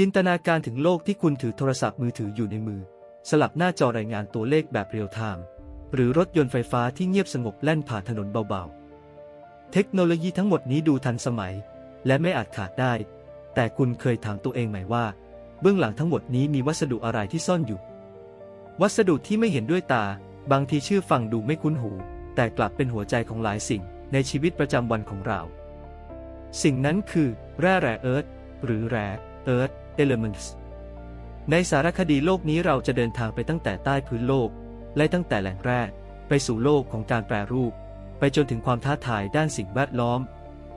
จินตนาการถึงโลกที่คุณถือโทรศัพท์มือถืออยู่ในมือ สลับหน้าจอรายงานตัวเลขแบบเรียลไทม์หรือรถยนต์ไฟฟ้าที่เงียบสงบแล่นผ่านถนนเบาๆ เทคโนโลยีทั้งหมดนี้ดูทันสมัย และไม่อาจขาดได้ แต่คุณเคยถามตัวเองไหมว่า เบื้องหลังทั้งหมดนี้มีวัสดุอะไรที่ซ่อนอยู่ วัสดุที่ไม่เห็นด้วยตา บางทีชื่อฟังดูไม่คุ้นหู แต่กลับเป็นหัวใจของหลายสิ่งในชีวิตประจำวันของเรา สิ่งนั้นคือ แร่แร่เอิร์ธหรือแร่เอิร์ธ เอลเมนต์ในสารคดีโลกนี้เราจะเดินทางไปตั้งแต่ใต้พื้นโลก และตั้งแต่แหล่งแร่ไปสู่โลกของการแปรรูป ไปจนถึงความท้าทายด้านสิ่งแวดล้อม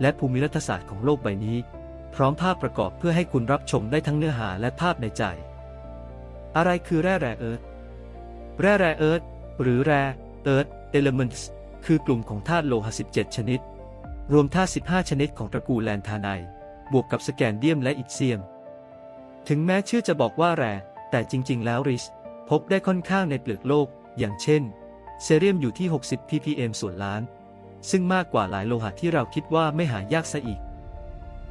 และภูมิรัฐศาสตร์ของโลกใบนี้ พร้อมภาพประกอบเพื่อให้คุณรับชมได้ทั้งเนื้อหาและภาพในใจ อะไรคือแร่แร่เอิร์ธแร่แร่เอิร์ธหรือแร่เอิร์ธเอลเมนต์คือกลุ่มของธาตุโลหะ 17 ชนิด รวมธาตุ 15 ชนิดของตระกูลแลนธาไนบวกกับสแกนเดียมและอิฐเซียม ถึงแม้ชื่อจะบอกว่าแร่แต่จริง ๆ แล้วริสพบได้ค่อนข้างในเปลือกโลก อย่างเช่น เซเรียมอยู่ที่ 60 ppm ส่วนล้าน ซึ่งมากกว่าหลายโลหะที่เราคิดว่าไม่หายากซะอีก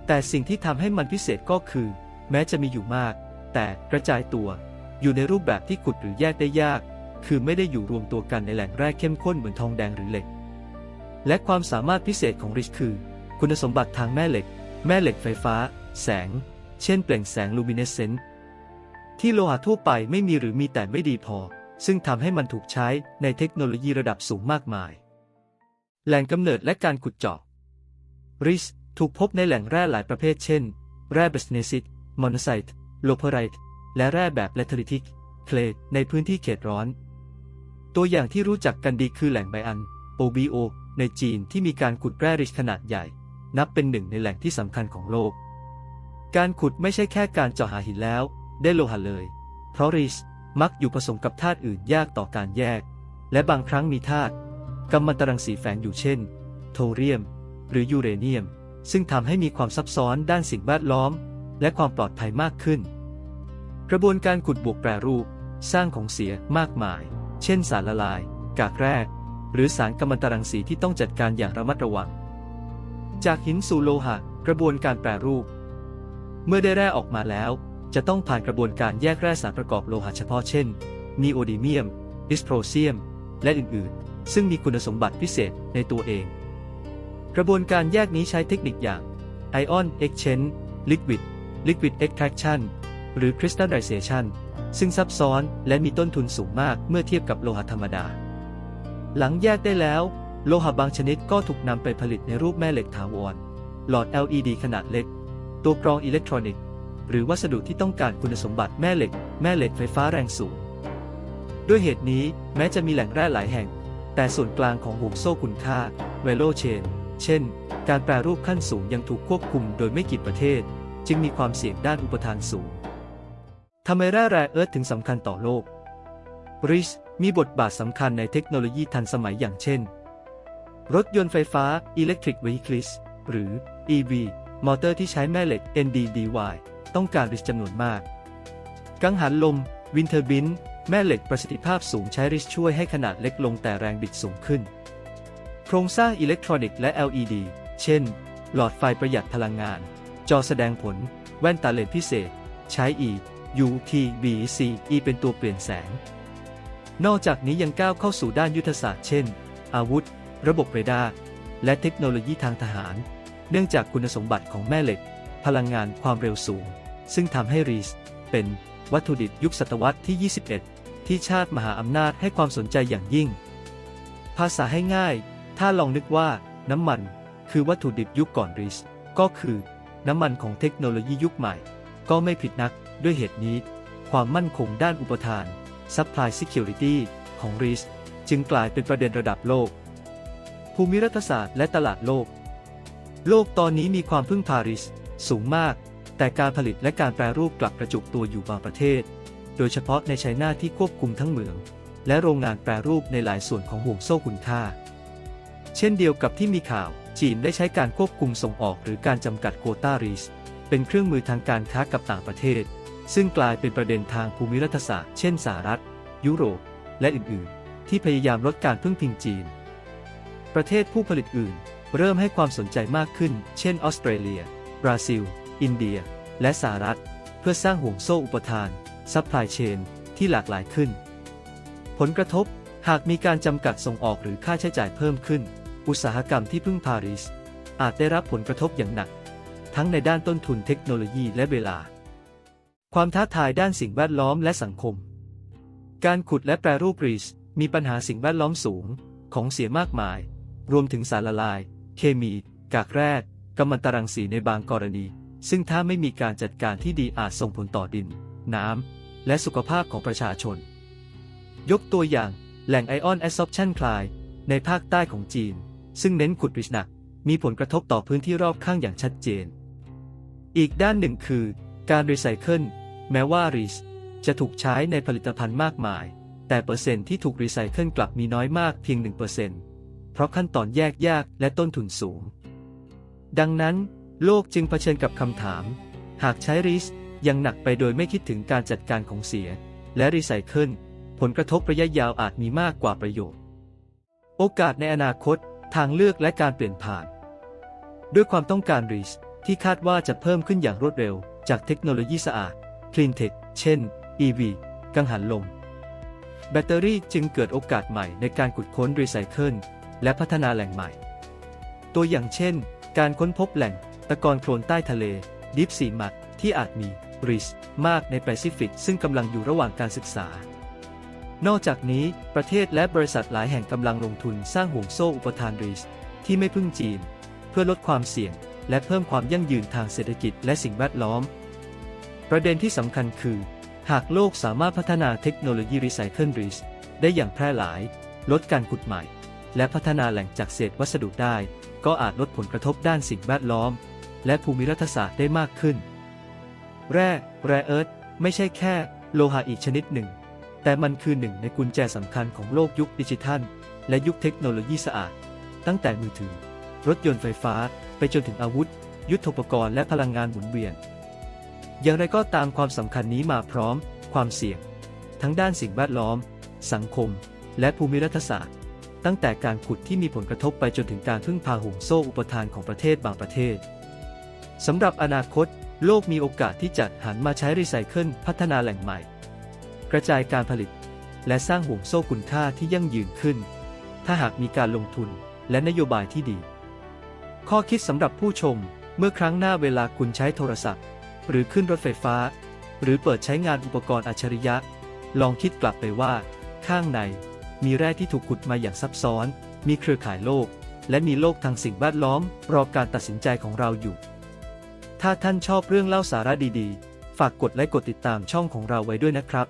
แต่สิ่งที่ทำให้มันพิเศษก็คือ แม้จะมีอยู่มาก แต่กระจายตัว อยู่ในรูปแบบที่ขุดหรือแยกได้ยาก คือไม่ได้อยู่รวมตัวกันในแหล่งแร่เข้มข้นเหมือนทองแดงหรือเหล็ก และความสามารถพิเศษของริชคือ คุณสมบัติทางแม่เหล็ก แม่เหล็กไฟฟ้า แสง เช่นเปล่งแสงลูมิเนสเซนต์ที่โลหะทั่วไปไม่มีหรือมีแต่ไม่ดีพอ ซึ่งทำให้มันถูกใช้ในเทคโนโลยีระดับสูงมากมาย แหล่งกำเนิดและการขุดเจาะริชถูกพบในแหล่งแร่หลายประเภทเช่น แร่เบสเนซิตมอนไซต์โลเพไรต์และแร่แบบเลทริทิก เคลในพื้นที่เขตร้อน ตัวอย่างที่รู้จักกันดีคือแหล่งไบอัน OBO ในจีนที่มีการขุดแร่ริชขนาดใหญ่ นับเป็นหนึ่งในแหล่งที่สำคัญของโลก การขุดไม่ใช่แค่การเจาะหาหินแล้ว ได้โลหะเลย เพราะริชมักอยู่ผสมกับธาตุอื่นยากต่อการแยก และบางครั้งมีธาตุกัมมันตรังสีแฝงอยู่เช่น โทเรียม หรือยูเรเนียม ซึ่งทำให้มีความซับซ้อนด้านสิ่งแวดล้อม และความปลอดภัยมากขึ้น กระบวนการขุดบวกแปรรูป สร้างของเสียมากมาย เช่น สารละลาย กากแร่หรือสารกัมมันตรังสีที่ต้องจัดการอย่างระมัดระวัง จากหินสู่โลหะ กระบวนการแปรรูป เมื่อได้แร่ออกมาแล้ว จะต้องผ่านกระบวนการแยกแร่สารประกอบโลหะเฉพาะเช่นนีโอดีเมียม ดิสโพรเซียม และอื่นๆ ซึ่งมีคุณสมบัติพิเศษในตัวเอง กระบวนการแยกนี้ใช้เทคนิคอย่าง Ion Exchange Liquid Liquid Extraction หรือ Crystallization ซึ่งซับซ้อนและมีต้นทุนสูงมากเมื่อเทียบกับโลหะธรรมดา หลังแยกได้แล้ว โลหะบางชนิดก็ถูกนำไปผลิตในรูปแม่เหล็กถาวร หลอด LED ขนาดเล็ก ตัวกรองอิเล็กทรอนิกส์ หรือวัสดุที่ต้องการคุณสมบัติแม่เหล็ก แม่เหล็กไฟฟ้าแรงสูง ด้วยเหตุนี้แม้จะมีแหล่งแร่หลายแห่ง แต่ส่วนกลางของห่วงโซ่คุณค่า value chain เช่น การแปรรูปขั้นสูงยังถูกควบคุมโดยไม่กี่ประเทศ จึงมีความเสี่ยงด้านอุปทานสูงทำไมแร่แร่เอิร์ธถึงสำคัญต่อโลกริชมีบทบาทสำคัญในเทคโนโลยีทันสมัยอย่างเช่น รถยนต์ไฟฟ้า Electric Vehicles หรือ EV มอเตอร์ที่ใช้แม่เหล็ก NDDY ต้องการริชจำนวนมาก กังหันลม วินเทอร์บิน แม่เหล็กประสิทธิภาพสูงใช้ริชช่วยให้ขนาดเล็กลงแต่แรงบิดสูงขึ้น โครงสร้างอิเล็กทรอนิกส์และ LED เช่น หลอดไฟประหยัดพลังงาน จอแสดงผล แว่นตาเลนส์พิเศษ ใช้ E UTVC E เป็นตัวเปลี่ยนแสง นอกจากนี้ยังก้าวเข้าสู่ด้านยุทธศาสตร์เช่น อาวุธ ระบบเรดาร์ และเทคโนโลยีทางทหาร เนื่องจากคุณสมบัติของแม่เหล็ก พลังงานความเร็วสูง ซึ่งทำให้รีส เป็นวัตถุดิบยุคศตวรรษที่ 21 ที่ชาติมหาอำนาจให้ความสนใจอย่างยิ่ง ภาษาให้ง่าย ถ้าลองนึกว่าน้ำมัน คือวัตถุดิบยุคก่อนรีส ก็คือ น้ำมันของเทคโนโลยียุคใหม่ ก็ไม่ผิดนักด้วยเหตุนี้ ความมั่นคงด้านอุปทาน Supply Security ของรีส จึงกลายเป็นประเด็นระดับโลก ภูมิรัฐศาสตร์และตลาดโลก โลกตอนนี้มีความพึ่งพาริส สูงมาก แต่การผลิตและการแปรรูปกลับกระจุกตัวอยู่บางประเทศ โดยเฉพาะในไชน่าที่ควบคุมทั้งเหมือง และโรงงานแปรรูปในหลายส่วนของห่วงโซ่คุณค่า เช่นเดียวกับที่มีข่าว จีนได้ใช้การควบคุมส่งออกหรือการจำกัดโควต้าริส เป็นเครื่องมือทางการค้ากับต่างประเทศ ซึ่งกลายเป็นประเด็นทางภูมิรัฐศาสตร์ เช่นสหรัฐ ยุโรป และอื่น ๆ ที่พยายามลดการพึ่งพิงจีน ประเทศผู้ผลิตอื่น เริ่มให้ความสนใจมากขึ้น เช่นออสเตรเลีย บราซิล อินเดีย และสหรัฐ เพื่อสร้างห่วงโซ่อุปทานซัพพลายเชนที่หลากหลายขึ้น ผลกระทบหากมีการจำกัดส่งออกหรือค่าใช้จ่ายเพิ่มขึ้น อุตสาหกรรมที่พึ่งพาริส อาจได้รับผลกระทบอย่างหนัก ทั้งในด้านต้นทุนเทคโนโลยีและเวลา ความท้าทายด้านสิ่งแวดล้อมและสังคม การขุดและแปรรูปรีสมีปัญหาสิ่งแวดล้อมสูงของเสียมากมาย รวมถึงสารละลาย เคมี กากแร่กัมมันตรังสีในบางกรณี ซึ่งถ้าไม่มีการจัดการที่ดีอาจส่งผลต่อดิน น้ำ และสุขภาพของประชาชน ยกตัวอย่าง แหล่งไอออนแอสซอ t ชันคลายในภาคใต้ของจีน ซึ่งเน้นขุดริชหนัก มีผลกระทบต่อพื้นที่รอบข้างอย่างชัดเจน อีกด้านหนึ่งคือ การรีไซเคิลแม้ว่ารีสจะถูกใช้ในผลิตภัณฑ์มากมาย แต่เปอร์เซ็นต์ที่ถูกรีไซเคิลกลับมีน้อยมากเพียง1%เพราะขั้นตอนแยกยากและต้นทุนสูง ดังนั้น โลกจึงเผชิญกับคำถาม หากใช้รีสยังหนักไปโดยไม่คิดถึงการจัดการของเสีย และรีไซเคิลผลกระทบระยะยาวอาจมีมากกว่าประโยชน์ โอกาสในอนาคต ทางเลือกและการเปลี่ยนผ่าน ด้วยความต้องการรีสที่คาดว่าจะเพิ่มขึ้นอย่างรวดเร็ว จากเทคโนโลยีสะอาด Clean Tech เช่น EV กังหันลม แบตเตอรี่จึงเกิดโอกาสใหม่ในการขุดค้นรีไซเคิล และพัฒนาแหล่งใหม่ ตัวอย่างเช่น การค้นพบแหล่งตะกอนโคลนใต้ทะเลดิฟซีมัดที่อาจมีริสมากในแปซิฟิก ซึ่งกำลังอยู่ระหว่างการศึกษา นอกจากนี้ประเทศและบริษัทหลายแห่งกำลังลงทุนสร้างห่วงโซ่อุปทานริสที่ไม่พึ่งจีน เพื่อลดความเสี่ยง และเพิ่มความยั่งยืนทางเศรษฐกิจและสิ่งแวดล้อม ประเด็นที่สำคัญคือ หากโลกสามารถพัฒนาเทคโนโลยีรีไซเคิลริสได้อย่างแพร่หลาย ลดการขุดใหม่ และพัฒนาแหล่งจากเศษวัสดุได้ ก็อาจลดผลกระทบด้านสิ่งแวดล้อม และภูมิรัฐศาสตร์ได้มากขึ้น แร่แร่เอิร์ธไม่ใช่แค่ โลหะอีกชนิดหนึ่ง แต่มันคือหนึ่งในกุญแจสำคัญของโลกยุคดิจิทัล และยุคเทคโนโลยีสะอาด ตั้งแต่มือถือ รถยนต์ไฟฟ้า ไปจนถึงอาวุธ ยุทโธปกรณ์และพลังงานหมุนเวียน อย่างไรก็ตามความสำคัญนี้มาพร้อม ความเสี่ยง ทั้งด้านสิ่งแวดล้อม สังคม และภูมิรัฐศาสตร์ ตั้งแต่การขุดที่มีผลกระทบไปจนถึงการพึ่งพาห่วงโซ่อุปทานของประเทศบางประเทศสำหรับอนาคต โลกมีโอกาสที่จะหันมาใช้รีไซเคิลพัฒนาแหล่งใหม่ กระจายการผลิต และสร้างห่วงโซ่คุณค่าที่ยั่งยืนขึ้น ถ้าหากมีการลงทุนและนโยบายที่ดี ข้อคิดสำหรับผู้ชม เมื่อครั้งหน้าเวลาคุณใช้โทรศัพท์ หรือขึ้นรถไฟฟ้า หรือเปิดใช้งานอุปกรณ์อัจฉริยะ ลองคิดกลับไปว่า ข้างใน มีแร่ที่ถูกขุดมาอย่างซับซ้อน มีเครือข่ายโลก และมีโลกทางสิ่งแวดล้อม รอการตัดสินใจของเราอยู่ ถ้าท่านชอบเรื่องเล่าสาระดีๆ ฝากกดไลค์กดติดตามช่องของเราไว้ด้วยนะครับ